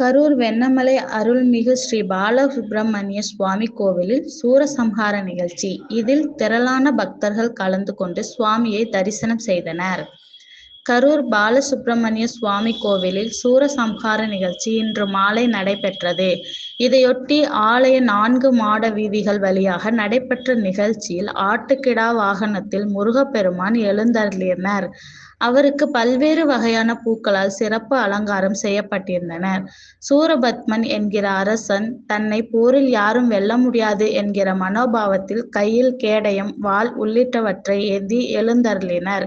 கரூர் வெண்ணமலை அருள்மிகு ஸ்ரீ பாலசுப்பிரமணிய சுவாமி கோவிலில் சூரசம்ஹார நிகழ்ச்சி. இதில் திரளான பக்தர்கள் கலந்து கொண்டு சுவாமியை தரிசனம் செய்தனர். கரூர் பாலசுப்பிரமணிய சுவாமி கோவிலில் சூரசம்ஹார நிகழ்ச்சி இன்று மாலை நடைபெற்றது. இதையொட்டி ஆலய நான்கு மாட வீதிகள் வழியாக நடைபெற்ற நிகழ்ச்சியில் ஆட்டுக்கிடா வாகனத்தில் முருகப்பெருமான் எழுந்தருளினர். அவருக்கு பல்வேறு வகையான பூக்களால் சிறப்பு அலங்காரம் செய்யப்பட்டிருந்தனர். சூரபத்மன் என்கிற அரசன் தன்னை போரில் யாரும் வெல்ல முடியாது என்கிற மனோபாவத்தில் கையில் கேடயம் வாள் உள்ளிட்டவற்றை ஏந்தி எழுந்தருளினர்.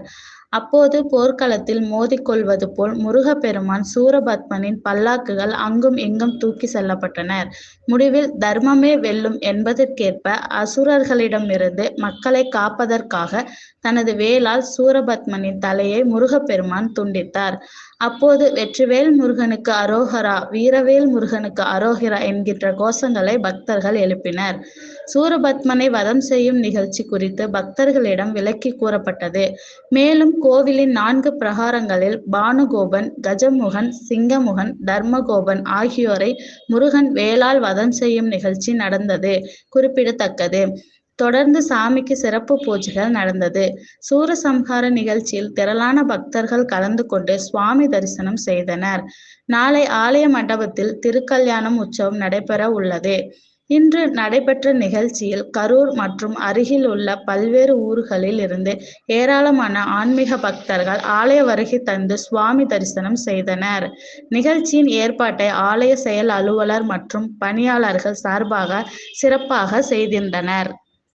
அப்போது போர்க்களத்தில் மோதிக்கொள்வது போல் முருகப்பெருமான் சூரபத்மனின் பல்லாக்குகள் அங்கும் இங்கும் தூக்கி செல்லப்பட்டனர். முடிவில் தர்மமே வெல்லும் என்பதற்கேற்ப அசுரர்களிடமிருந்து மக்களை காப்பதற்காக தனது வேலால் சூரபத்மனின் தலையை முருகப்பெருமான் துண்டித்தார். அப்போது வெற்றிவேல் முருகனுக்கு அரோகரா வீரவேல் முருகனுக்கு அரோகரா என்கின்ற கோஷங்களை பக்தர்கள் எழுப்பினர். சூரபத்மனை வதம் செய்யும் நிகழ்ச்சி குறித்து பக்தர்களிடம் விளக்கி கூறப்பட்டது. மேலும் கோவிலின் நான்கு பிரகாரங்களில் பானுகோபன் கஜமுகன் சிங்கமுகன் தர்மகோபன் ஆகியோரை முருகன் வேளால் வதம் செய்யும் நிகழ்ச்சி நடந்தது குறிப்பிடத்தக்கது. தொடர்ந்து சாமிக்கு சிறப்பு பூஜைகள் நடந்தது. சூரசம்ஹார நிகழ்ச்சியில் திரளான பக்தர்கள் கலந்து கொண்டு சுவாமி தரிசனம் செய்தனர். நாளை ஆலய மண்டபத்தில் திருக்கல்யாணம் உற்சவம் நடைபெற உள்ளது. இன்று நடைபெற்ற நிகழ்ச்சியில் கரூர் மற்றும் அருகில் உள்ள பல்வேறு ஊர்களில் இருந்து ஏராளமான ஆன்மீக பக்தர்கள் ஆலய வருகை தந்து சுவாமி தரிசனம் செய்தனர். நிகழ்ச்சியின் ஏற்பாட்டை ஆலய செயல் அலுவலர் மற்றும் பணியாளர்கள் சார்பாக சிறப்பாக செய்திருந்தனர்.